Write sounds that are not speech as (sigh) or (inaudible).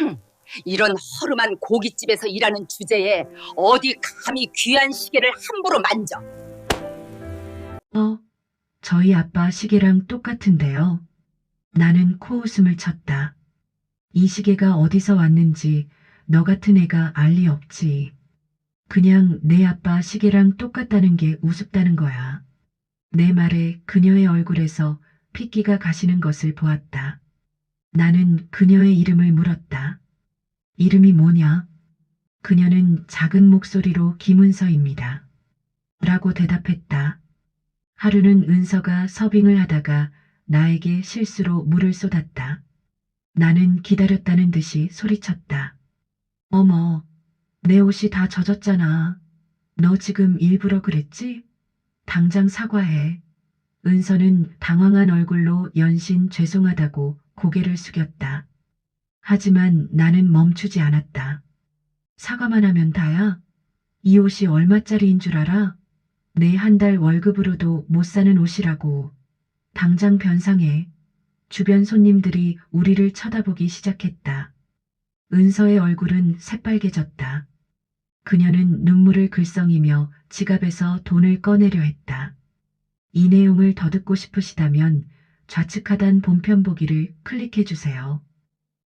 (clears throat) 이런 허름한 고깃집에서 일하는 주제에 어디 감히 귀한 시계를 함부로 만져. 어, 저희 아빠 시계랑 똑같은데요. 나는 코웃음을 쳤다. 이 시계가 어디서 왔는지 너 같은 애가 알 리 없지. 그냥 내 아빠 시계랑 똑같다는 게 우습다는 거야. 내 말에 그녀의 얼굴에서 핏기가 가시는 것을 보았다. 나는 그녀의 이름을 물었다. 이름이 뭐냐? 그녀는 작은 목소리로 김은서입니다. 라고 대답했다. 하루는 은서가 서빙을 하다가 나에게 실수로 물을 쏟았다. 나는 기다렸다는 듯이 소리쳤다. 어머, 내 옷이 다 젖었잖아. 너 지금 일부러 그랬지? 당장 사과해. 은서는 당황한 얼굴로 연신 죄송하다고 고개를 숙였다. 하지만 나는 멈추지 않았다. 사과만 하면 다야? 이 옷이 얼마짜리인 줄 알아? 내 한 달 월급으로도 못 사는 옷이라고. 당장 변상해. 주변 손님들이 우리를 쳐다보기 시작했다. 은서의 얼굴은 새빨개졌다. 그녀는 눈물을 글썽이며 지갑에서 돈을 꺼내려 했다. 이 내용을 더 듣고 싶으시다면 좌측 하단 본편 보기를 클릭해 주세요.